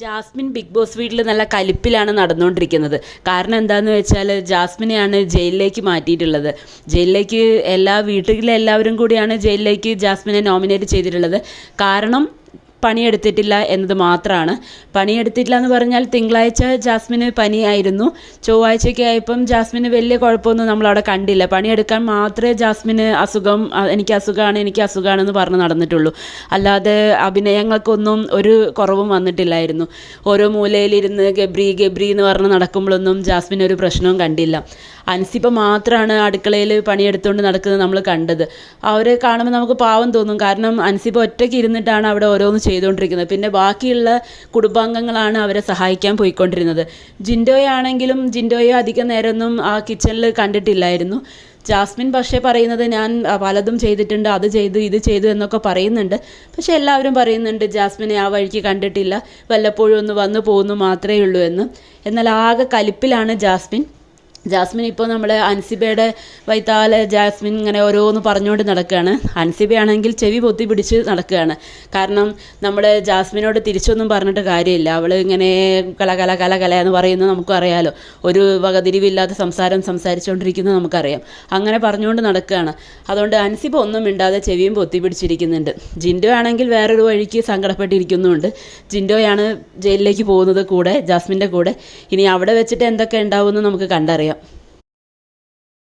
Jasmine big boss വീട്ടിൽ നല്ല കലിപ്പിലാണ് നടന്നുകൊണ്ടിരിക്കുന്നത് കാരണം എന്താണെന്ന് വെച്ചാൽ ജാസ്മിനെയാണ് ജയിലിലേക്ക് മാറ്റിയിട്ടുള്ളത്. ജയിലിലേക്ക് എല്ലാ വീട്ടിലെ എല്ലാവരും കൂടിയാണ് ജയിലിലേക്ക് ജാസ്മിനെ നോമിനേറ്റ് ചെയ്തിട്ടുള്ളത്. കാരണം പണിയെടുത്തിട്ടില്ല എന്നത് മാത്രമാണ് പണിയെടുത്തിട്ടില്ല എന്ന് പറഞ്ഞാൽ തിങ്കളാഴ്ച ജാസ്മിന് പനിയായിരുന്നു. ചൊവ്വാഴ്ചയൊക്കെ ആയപ്പം ജാസ്മിന് വലിയ കുഴപ്പമൊന്നും നമ്മളവിടെ കണ്ടില്ല. പണിയെടുക്കാൻ മാത്രമേ ജാസ്മിന് അസുഖം എനിക്ക് അസുഖമാണ് എനിക്ക് അസുഖമാണെന്ന് പറഞ്ഞ് നടന്നിട്ടുള്ളൂ. അല്ലാതെ അഭിനയങ്ങൾക്കൊന്നും ഒരു കുറവും വന്നിട്ടില്ലായിരുന്നു. ഓരോ മൂലയിലിരുന്ന് ഗബ്രി ഗബ്രി എന്ന് പറഞ്ഞ് നടക്കുമ്പോഴൊന്നും ജാസ്മിൻ ഒരു പ്രശ്നവും കണ്ടില്ല. അൻസിപ്പ മാത്രമാണ് അടുക്കളയിൽ പണിയെടുത്തുകൊണ്ട് നടക്കുന്നത് നമ്മൾ കണ്ടത്. അവരെ കാണുമ്പോൾ നമുക്ക് പാവം തോന്നും. കാരണം അൻസിപ്പ ഒറ്റയ്ക്ക് ഇരുന്നിട്ടാണ് അവിടെ ഓരോന്ന് ചെയ്തുകൊണ്ടിരിക്കുന്നത്. പിന്നെ ബാക്കിയുള്ള കുടുംബാംഗങ്ങളാണ് അവരെ സഹായിക്കാൻ പോയിക്കൊണ്ടിരുന്നത്. ജിൻഡോയാണെങ്കിലും ജിൻഡോയെ അധികം നേരമൊന്നും ആ കിച്ചണിൽ കണ്ടിട്ടില്ലായിരുന്നു. ജാസ്മിൻ പക്ഷേ പറയുന്നത് ഞാൻ പലതും ചെയ്തിട്ടുണ്ട് അത് ചെയ്തു ഇത് ചെയ്തു എന്നൊക്കെ പറയുന്നുണ്ട്. പക്ഷെ എല്ലാവരും പറയുന്നുണ്ട് ജാസ്മിനെ ആ വഴിക്ക് കണ്ടിട്ടില്ല. വല്ലപ്പോഴും ഒന്ന് വന്നു പോകുന്നു മാത്രമേ ഉള്ളൂ എന്ന്. എന്നാൽ ആകെ കലിപ്പിലാണ് ജാസ്മിൻ. ജാസ്മിൻ ഇപ്പോൾ നമ്മൾ അൻസിബയുടെ വൈത്താലെ ജാസ്മിൻ ഇങ്ങനെ ഓരോന്ന് പറഞ്ഞുകൊണ്ട് നടക്കുകയാണ്. അൻസിബയാണെങ്കിൽ ചെവി പൊത്തി പിടിച്ച് നടക്കുകയാണ്. കാരണം നമ്മുടെ ജാസ്മിനോട് തിരിച്ചൊന്നും പറഞ്ഞിട്ട് കാര്യമില്ല. അവൾ ഇങ്ങനെ കല കല കല കല എന്ന് പറയുന്നത് നമുക്കറിയാലോ ഒരു വകതിരിവില്ലാത്ത സംസാരം സംസാരിച്ചുകൊണ്ടിരിക്കുന്നത് നമുക്കറിയാം. അങ്ങനെ പറഞ്ഞുകൊണ്ട് നടക്കുകയാണ്. അതുകൊണ്ട് അൻസിബ ഒന്നും മിണ്ടാതെ ചെവിയും പൊത്തി പിടിച്ചിരിക്കുന്നുണ്ട്. ജിൻഡോ ആണെങ്കിൽ വേറൊരു വഴിക്ക് സങ്കടപ്പെട്ടിരിക്കുന്നുമുണ്ട്. ജിൻഡോയാണ് ജയിലിലേക്ക് പോകുന്നത് കൂടെ ജാസ്മിന്റെ കൂടെ. ഇനി അവിടെ വെച്ചിട്ട് എന്തൊക്കെ ഉണ്ടാവുമെന്ന് നമുക്ക് കണ്ടറിയാം. Yep.